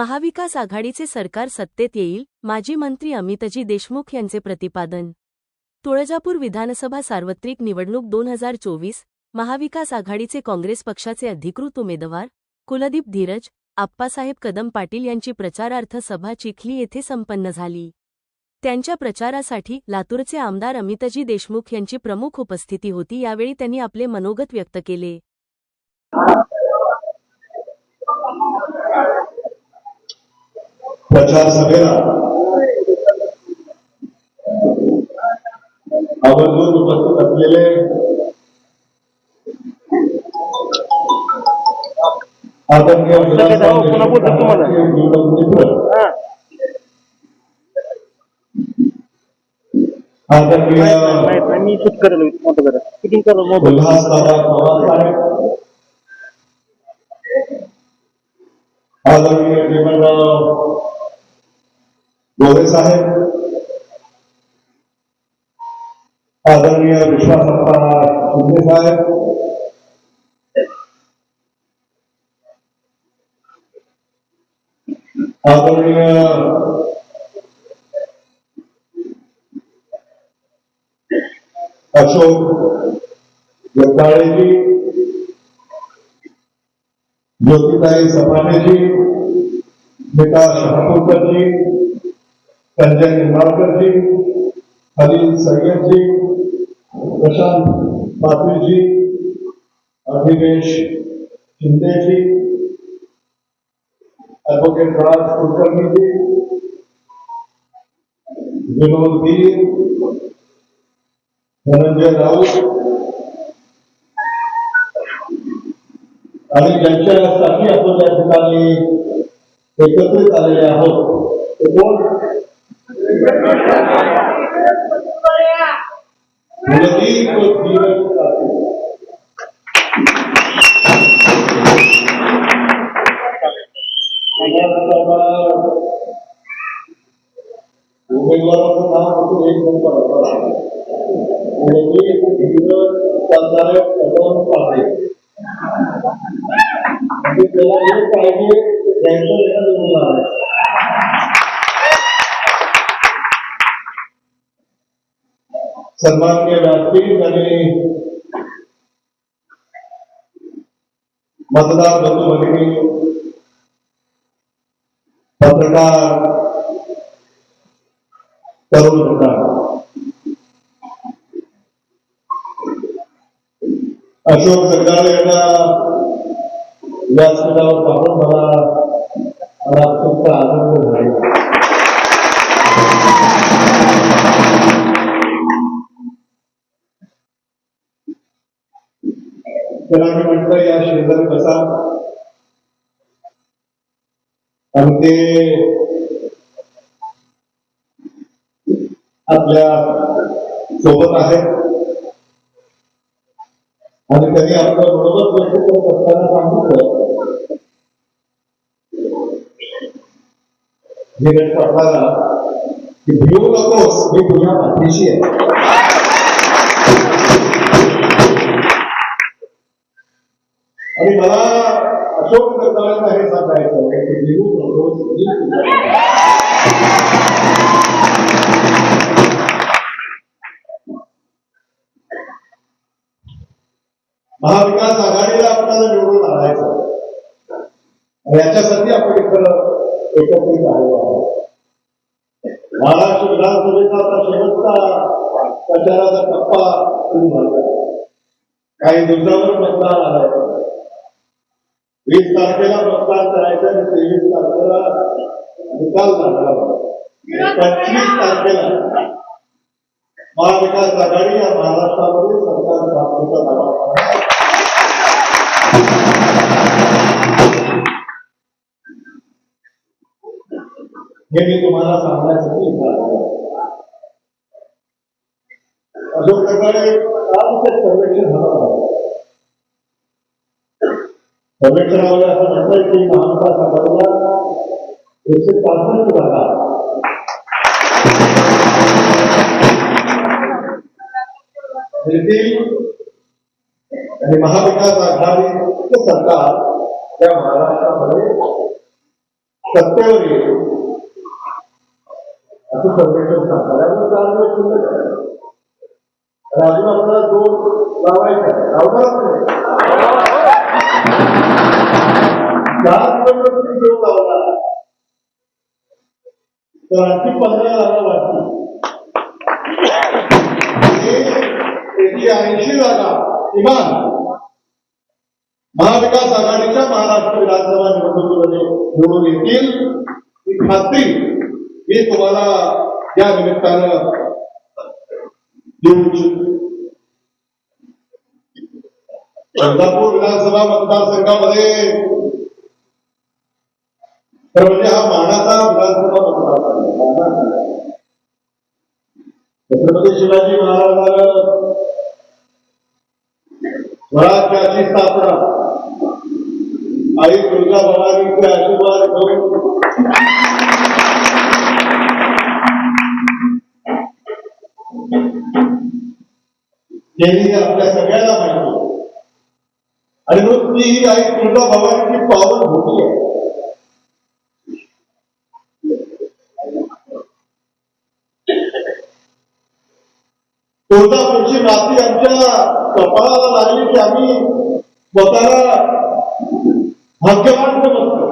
महाविकास आघाडीचे सरकार सत्तेत येईल माजी मंत्री अमितजी देशमुख यांचे प्रतिपादन. तुळजापूर विधानसभा सार्वत्रिक निवडणूक दोन हजार चोवीस महाविकास आघाडीचे काँग्रेस पक्षाचे अधिकृत उमेदवार कुलदीप धीरज आप्पासाहेब कदम पाटील यांची प्रचारार्थ सभा चिखली येथे संपन्न झाली. त्यांच्या प्रचारासाठी लातूरचे आमदार अमितजी देशमुख यांची प्रमुख उपस्थिती होती यावेळी त्यांनी आपले मनोगत व्यक्त केले. प्रचार सभेला. आवर्जून उपस्थित असलेले मी शूट करायला मोठं जरा शूटिंग करा मोबाईल गोरे साहेब आदरणीय विश्वासप्पा शिंदे साहेब आदरणीय अशोक जगदाळेजी ज्योतिताई सपानेजी नीता शहापूरकरजी संजय निंबाळकरजी खलील सय्यदजी प्रशांत पाटीलजी अभिनेश शिंदेजी ॲडव्होकेट राज कुलकर्णीजी विनोद गिरी धनंजय राऊत आणि ज्यांच्यासाठी आपण या ठिकाणी एकत्रित आलेले आहोत ते कोण? मुलगी तो धीरज पाटील. उमेदवाराचं नाव एक नंबर म्हणजे त्याला पाहिजे त्यांचं मुलं आहे सन्माननीय व्यासपीठ आणि मतदार बंधू भगिनी पत्रकार तरुण होता अशोक सरकार यांना व्यासपीठावर पाहून मला मला अत्यंत आनंद झाला. त्याला मी म्हटलं या शेजारी बसा आणि ते आपल्यासोबत आहेत. आणि त्यांनी आपल्या बरोबर बैठक करत असताना सांगितलं. धीरज पाटलाला की भिवू नकोस मी तुझ्या पाठीशी आहे. आणि मला अशोक जगदाळेंना हे सांगायचं आहे की भिवू महाविकास आघाडीला आपल्याला निवडून आणायचं आणि याच्यासाठी आपण इकडं एकत्रित आलो आहोत. महाराष्ट्र विधानसभेचा आता शेवटचा प्रचाराचा टप्पा सुरू झाला. काही दिवसावर मतदान आलाय. वीस तारखेला मतदान करायचं आणि तेवीस तारखेला निकाल लागणार पंचवीस तारखेला महाविकास आघाडी या महाराष्ट्रामध्ये सरकार स्थापनेचा दावा हे मी तुम्हाला सांगण्यासाठी इथं आलो प्रकारे कालचं सर्वेक्षण होणार आहे. सर्वेक्षणामध्ये असं म्हटलंय की महाविकास आघाडीला एकशे पासष्ट जागा आणि महाविकास आघाडीचं सरकार त्या महाराष्ट्रामध्ये सत्तेवर येईल. असं सर्वेक्षण सांगतात. आणि अजून आपल्याला दोन लावायचा आहे लावणारच नाही. चार निवडणुकी घेऊन लावणार तर आणखी पंधरा जागा वाटतील ऐंशी जागा किमान महाविकास आघाडीच्या महाराष्ट्र विधानसभा निवडणुकीमध्ये निवडून येतील ही खात्री मी तुम्हाला या निमित्तानं देऊ इच्छितो चंद्रपूर विधानसभा मतदारसंघामध्ये तर म्हणजे हा मानाचा विधानसभा मतदारसंघ छत्रपती शिवाजी महाराजांना स्वराज्याची स्थापना. आई दुर्गा भवानीचे आशीर्वाद घेऊन. केली आपल्या सगळ्यांना माहिती आणि मग ती आई दुर्गा भवानीची पावन होती आहे तुळजापूरची माती आमच्या कपाळाला लागली की आम्ही स्वतःला भाग्यवान समजतो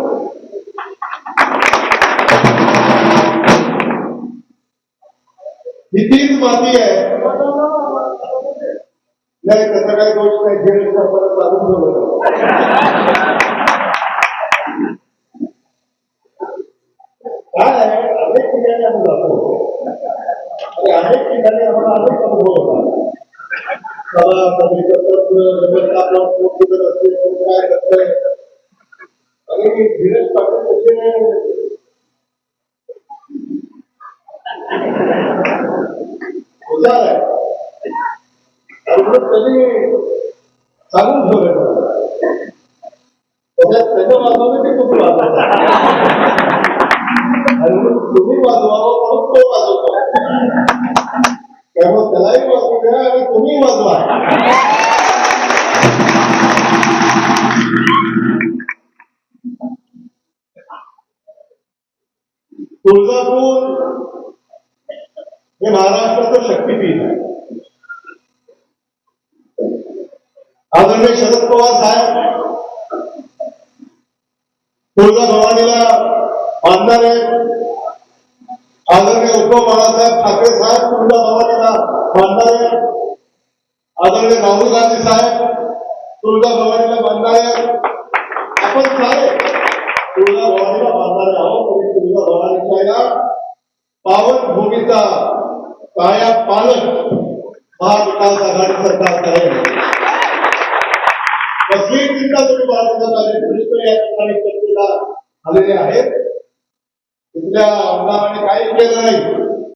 ही तीच माती आहे. नाही त्याचा काही गोष्ट नाही. घेण्याचं आपण लागून काय आहे? अनेक ठिकाणी आम्ही जातो. अनेक ठिकाणी अनेक अनुभव करतात आपला असते काय करतंय आणि धीरज पाटील तुळजापूर हे महाराष्ट्राचं शक्तीपीठ आहे. आदरणीय शरद पवार साहेब तुळजा भवानीला मानणार आहेत आदरणीय उद्धव बाळासाहेब ठाकरे साहेब तुळजा भवानीला मानणार आहेत आदरणीय राहुल गांधी साहेब तुळजा भवानीला मानणार आहेत आपण सारे तुळजा भवानीला मानणारे आहोत आणि तुळजा भवानीच्या या पावन भूमीचा काया पालक महाविकास आघाडी सरकार करेल कसली चिंता तुम्ही बाळगण्यात आली कृष्ण या ठिकाणी चर्चेला आलेले आहेत तिथल्या आमदारांनी काही केलं नाही